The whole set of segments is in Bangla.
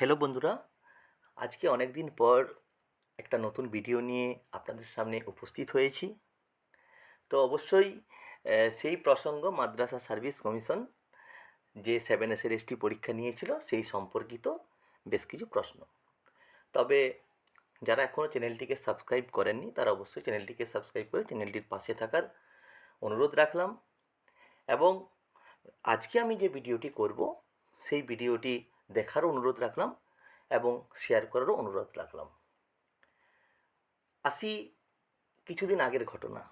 হ্যালো বন্ধুরা, আজকে অনেক দিন পর একটা নতুন ভিডিও নিয়ে আপনাদের সামনে উপস্থিত হয়েছি। তো অবশ্যই সেই প্রসঙ্গ মাদ্রাসা সার্ভিস কমিশন যে সেভেন এসের এসটি পরীক্ষা নিয়েছিল, সেই সম্পর্কিত বেশ কিছু প্রশ্ন। তবে যারা এখনও চ্যানেলটিকে সাবস্ক্রাইব করেননি, তারা অবশ্যই চ্যানেলটিকে সাবস্ক্রাইব করে চ্যানেলটির পাশে থাকার অনুরোধ রাখলাম। এবং আজকে আমি যে ভিডিওটি করব, সেই ভিডিওটি দেখারও অনুরোধ রাখলাম এবং শেয়ার করারও অনুরোধ রাখলাম। আসি কিছুদিন আগের ঘটনা।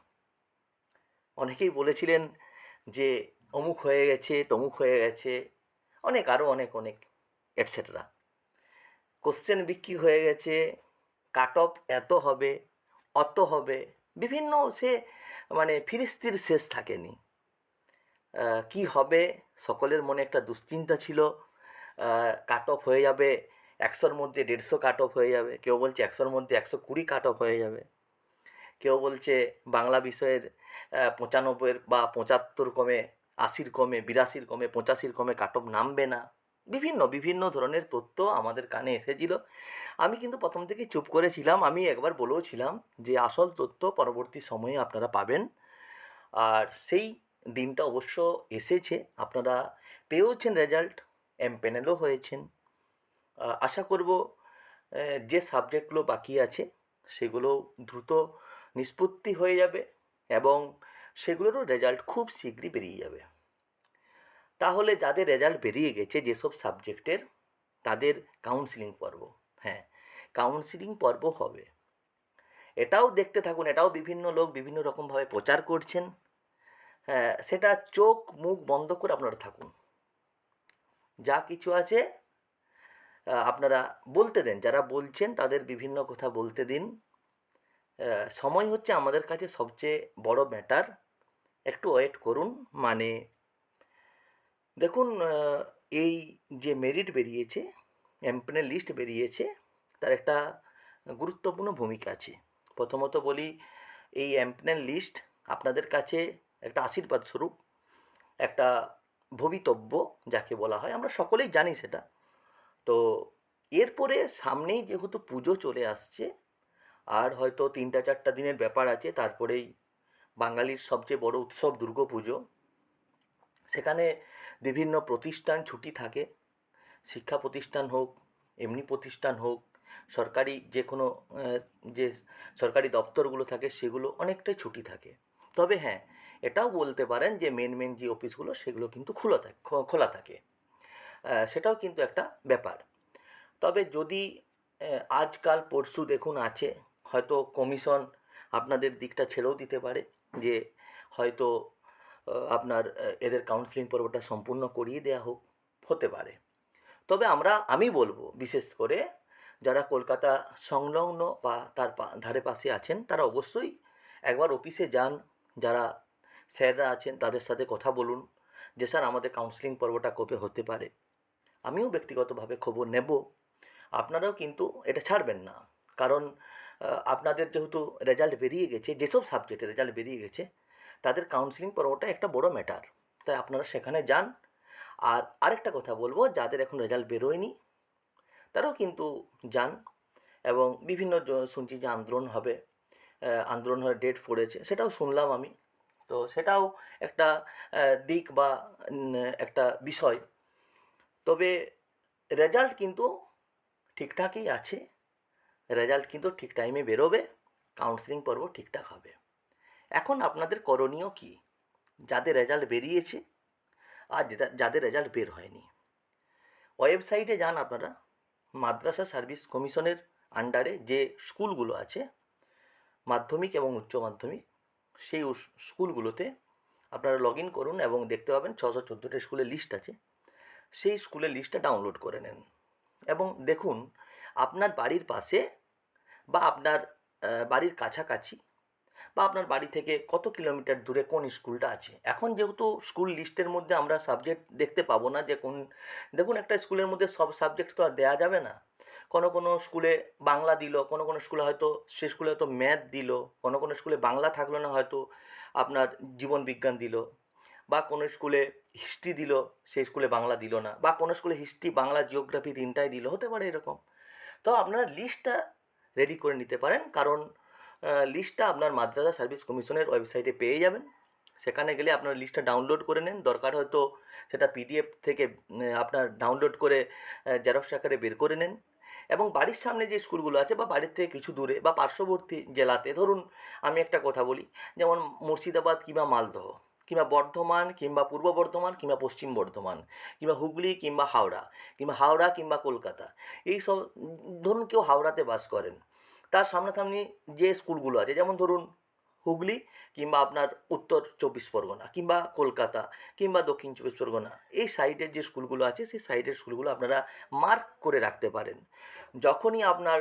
অনেকেই বলেছিলেন যে, অমুক হয়ে গেছে, তমুক হয়ে গেছে, অনেক আরও অনেক অনেক এটসেট্রা কোশ্চেন বিক্রি হয়ে গেছে কাট অফ এত হবে, অত হবে, বিভিন্ন সে মানে ফিরিস্তির শেষ থাকেনি। কি হবে? সকলের মনে একটা দুশ্চিন্তা ছিল। কাট অফ হয়ে যাবে একশোর মধ্যে দেড়শো কাট অফ হয়ে যাবে। কেউ বলছে একশোর মধ্যে একশো কুড়ি কাট অফ হয়ে যাবে। কেউ বলছে বাংলা বিষয়ের পঁচানব্বইয়ের বা পঁচাত্তর কমে আশির কমে বিরাশির কমে পঁচাশির কমে কাট অফ নামবে না। বিভিন্ন বিভিন্ন ধরনের তথ্য আমাদের কানে এসেছিল। আমি কিন্তু প্রথম থেকে চুপ করেছিলাম। আমি একবার বলেও ছিলাম যে আসল তথ্য পরবর্তী সময়ে আপনারা পাবেন। আর সেই দিনটা অবশ্য এসেছে। আপনারা পেয়েওছেন রেজাল্ট এম প্যানেলও হয়েছেন। আশা করব যে সাবজেক্টগুলো বাকি আছে, সেগুলো দ্রুত নিষ্পত্তি হয়ে যাবে এবং সেগুলোরও রেজাল্ট খুব শীঘ্রই বেরিয়ে যাবে। তাহলে যাদের রেজাল্ট বেরিয়ে গেছে, যেসব সাবজেক্টের তাদের কাউন্সিলিং পর্ব হ্যাঁ কাউন্সিলিং পর্ব হবে। এটাও দেখতে থাকুন, এটাও বিভিন্ন লোক বিভিন্ন রকমভাবে প্রচার করছেন। হ্যাঁ সেটা চোখ মুখ বন্ধ করে আপনারা থাকুন। যা কিছু আছে আপনারা বলতে দেন, যারা বলছেন তাদের বিভিন্ন কথা বলতে দিন। সময় হচ্ছে আমাদের কাছে সবচেয়ে বড় ম্যাটার একটু ওয়েট করুন মানে দেখুন এই যে মেরিট বেরিয়েছে এমপ্যানেল লিস্ট বেরিয়েছে, তার একটা গুরুত্বপূর্ণ ভূমিকা আছে। প্রথমত বলি, এই এমপ্যানেল লিস্ট আপনাদের কাছে একটা আশীর্বাদ স্বরূপ একটা ভবিতব্য যাকে বলা হয়, আমরা সকলেই জানি সেটা। তো এরপরে সামনেই যেহেতু পুজো চলে আসছে, আর হয়তো তিনটা চারটা দিনের ব্যাপার আছে, তারপরেই বাঙালির সবচেয়ে বড় উৎসব দুর্গা পুজো। সেখানে বিভিন্ন প্রতিষ্ঠান ছুটি থাকে, শিক্ষা প্রতিষ্ঠান হোক, এমনি প্রতিষ্ঠান হোক, সরকারি যে কোনো যে সরকারি দপ্তরগুলো থাকে, সেগুলো অনেকটাই ছুটি থাকে। তবে হ্যাঁ এটাও বলতে পারেন যে মেন মেন যে অফিসগুলো সেগুলো কিন্তু খোলা থাকে খোলা থাকে। সেটাও কিন্তু একটা ব্যাপার। তবে যদি আজকাল, পরশু দেখুন আছে, হয়তো কমিশন আপনাদের দিকটা ছেড়েও দিতে পারে, যে হয়তো আপনার এদের কাউন্সিলিং পর্বটা সম্পূর্ণ করিয়ে দেওয়া হোক, হতে পারে। তবে আমরা, আমি বলব, বিশেষ করে যারা কলকাতা সংলগ্ন বা তার ধারে পাশে আছেন, তারা অবশ্যই একবার অফিসে যান। যারা স্যাররা আছেন, তাদের সাথে কথা বলুন। যে স্যার, আমাদের কাউন্সিলিং পর্বটা কবে হতে পারে? আমিও ব্যক্তিগতভাবে খবর নেব। আপনারাও কিন্তু এটা ছাড়বেন না। কারণ আপনাদের যেহেতু রেজাল্ট বেরিয়ে গেছে, যেসব সাবজেক্টে রেজাল্ট বেরিয়ে গেছে, তাদের কাউন্সিলিং পর্বটা একটা বড় ম্যাটার তাই আপনারা সেখানে যান। আর আরেকটা কথা বলব, যাদের এখন রেজাল্ট বেরোয়নি, তারাও কিন্তু যান এবং বিভিন্ন শুনছি যে আন্দোলন হবে আন্দোলন হওয়ার ডেট পড়েছে, সেটাও শুনলাম আমি। তো সেটাও একটা দিক বা একটা বিষয়। তবে রেজাল্ট কিন্তু ঠিকঠাকই আছে। রেজাল্ট কিন্তু ঠিক টাইমে বেরোবে কাউন্সিলিং পর্ব ঠিকঠাক হবে। এখন আপনাদের করণীয় কি? যাদের রেজাল্ট বেরিয়েছে আর যাদের রেজাল্ট বের হয়নি। ওয়েবসাইটে যান আপনারা, মাদ্রাসা সার্ভিস কমিশনের আন্ডারে যে স্কুলগুলো আছে, মাধ্যমিক এবং উচ্চ মাধ্যমিক সেই স্কুলগুলোতে আপনারা লগ ইন করুন এবং দেখতে পাবেন ছশো চোদ্দোটা স্কুলের লিস্ট আছে। সেই স্কুলের লিস্টটা ডাউনলোড করে নেন এবং দেখুন আপনার বাড়ির পাশে বা আপনার বাড়ির কাছাকাছি বা আপনার বাড়ি থেকে কত কিলোমিটার দূরে কোন স্কুলটা আছে। এখন যেহেতু স্কুল লিস্টের মধ্যে আমরা সাবজেক্ট দেখতে পাবো না যে কোন, দেখুন একটা স্কুলের মধ্যে সব সাবজেক্ট তো আর দেওয়া যাবে না। কোনো কোনো স্কুলে বাংলা দিল, কোনো কোনো স্কুলে হয়তো, সে স্কুলে হয়তো ম্যাথ দিল, কোনো কোনো স্কুলে বাংলা থাকল না হয়তো আপনার জীবন বিজ্ঞান দিল, বা কোনো স্কুলে হিস্ট্রি দিল সেই স্কুলে বাংলা দিল না, বা কোনো স্কুলে হিস্ট্রি, বাংলা, জিওগ্রাফি তিনটাই দিল, হতে পারে এরকম। তো আপনারা লিস্টটা রেডি করে নিতে পারেন, কারণ লিস্টটা আপনার মাদ্রাসা সার্ভিস কমিশনের ওয়েবসাইটে পেয়ে যাবেন। সেখানে গেলে আপনার লিস্টটা ডাউনলোড করে নেন, দরকার হয়তো সেটা পিডিএফ থেকে আপনার ডাউনলোড করে জেরক্স আকারে বের করে নেন। এবং বাড়ির সামনে যে স্কুলগুলো আছে বা বাড়ির থেকে কিছু দূরে বা পার্শ্ববর্তী জেলাতে, ধরুন আমি একটা কথা বলি, যেমন মুর্শিদাবাদ কিংবা মালদহ, কিংবা বর্ধমান কিংবা পূর্ব বর্ধমান কিংবা পশ্চিম বর্ধমান, কিংবা হুগলি কিংবা হাওড়া কিংবা হাওড়া কিংবা কলকাতা, এই সব, ধরুন কেউ হাওড়াতে বাস করেন, তার সামনাসামনি যে স্কুলগুলো আছে, যেমন ধরুন হুগলি কিংবা আপনার উত্তর চব্বিশ পরগনা কিংবা কলকাতা কিংবা দক্ষিণ চব্বিশ পরগনা, এই সাইডের যে স্কুলগুলো আছে, সেই সাইডের স্কুলগুলো আপনারা মার্ক করে রাখতে পারেন। যখনই আপনার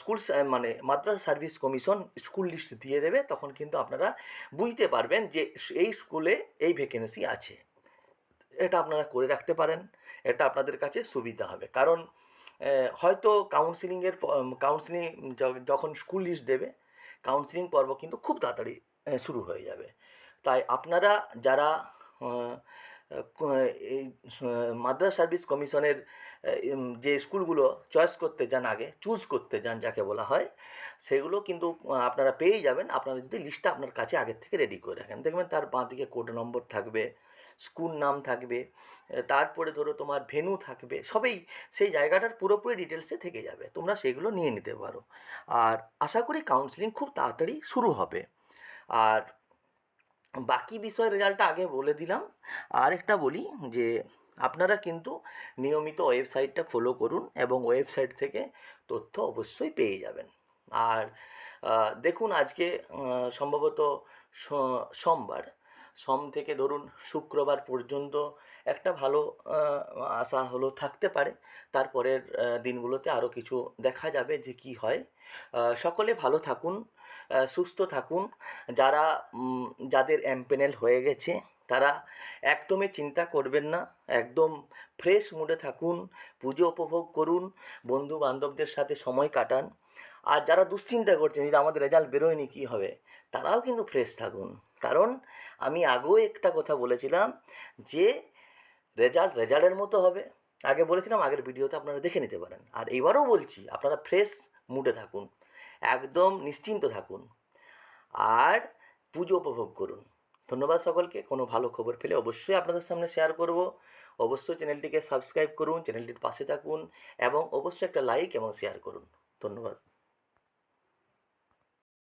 স্কুল মানে Madrasa service commission school list দিয়ে দেবে, তখন কিন্তু আপনারা বুঝতে পারবেন যে এই স্কুলে এই ভ্যাকেন্সি আছে। এটা আপনারা করে রাখতে পারেন। এটা আপনাদের কাছে সুবিধা হবে। কারণ হয়তো কাউন্সিলিংয়ের কাউন্সিলিং যখন স্কুল লিস্ট দেবে কাউন্সিলিং পর্ব কিন্তু খুব তাড়াতাড়ি শুরু হয়ে যাবে। তাই আপনারা যারা এই, স- সার্ভিস কমিশনের যে স্কুলগুলো চয়েস করতে যান আগে, চুজ করতে যান যাকে বলা হয়, সেগুলো কিন্তু আপনারা পেয়েই যাবেন। আপনারা যদি লিস্টটা আপনার কাছে আগের থেকে রেডি করে রাখেন। দেখবেন তার বাঁ দিকে কোড নম্বর থাকবে স্কুল নাম থাকবে তারপরে ধরো তোমার ভেনু থাকবে, সবই সেই জায়গাটার পুরোপুরি ডিটেলসে থেকে যাবে। তোমরা সেগুলো নিয়ে নিতে পারো। আর আশা করি কাউন্সিলিং খুব তাড়াতাড়ি শুরু হবে। আর বাকি বিষয়ের রেজাল্টটা আগে বলে দিলাম। আর একটা বলি যে, আপনারা কিন্তু নিয়মিত ওয়েবসাইটটা ফলো করুন এবং ওয়েবসাইট থেকে তথ্য অবশ্যই পেয়ে যাবেন। আর দেখুন আজকে সম্ভবত সোমবার। সোম থেকে ধরুন শুক্রবার পর্যন্ত একটা ভালো আশা হলো থাকতে পারে। তারপরের দিনগুলোতে আরও কিছু দেখা যাবে যে কি হয়। সকলে ভালো থাকুন। সুস্থ থাকুন। যারা যাদের এমপেনেল হয়ে গেছে, তারা একদমই চিন্তা করবেন না। একদম ফ্রেশ মুডে থাকুন, পুজো উপভোগ করুন বন্ধু বান্ধবদের সাথে সময় কাটান। আর যারা দুশ্চিন্তা করছেন, যে আমাদের রেজাল্ট বেরোয়নি, কী হবে? তারাও কিন্তু ফ্রেশ থাকুন। কারণ আমি আগেও একটা কথা বলেছিলাম, যে রেজাল্ট রেজাল্টের মতো হবে। আগে বলেছিলাম, আগের ভিডিওতে আপনারা দেখে নিতে পারেন। আর এবারও বলছি, আপনারা ফ্রেশ মুডে থাকুন। একদম নিশ্চিন্ত থাকুন। আর পুজো উপভোগ করুন। ধন্যবাদ সকলকে। কোনো ভালো খবর পেলে অবশ্যই আপনাদের সামনে শেয়ার করব। অবশ্যই চ্যানেলটিকে সাবস্ক্রাইব করুন চ্যানেলটির পাশে থাকুন এবং অবশ্যই একটা লাইক এবং শেয়ার করুন। ধন্যবাদ।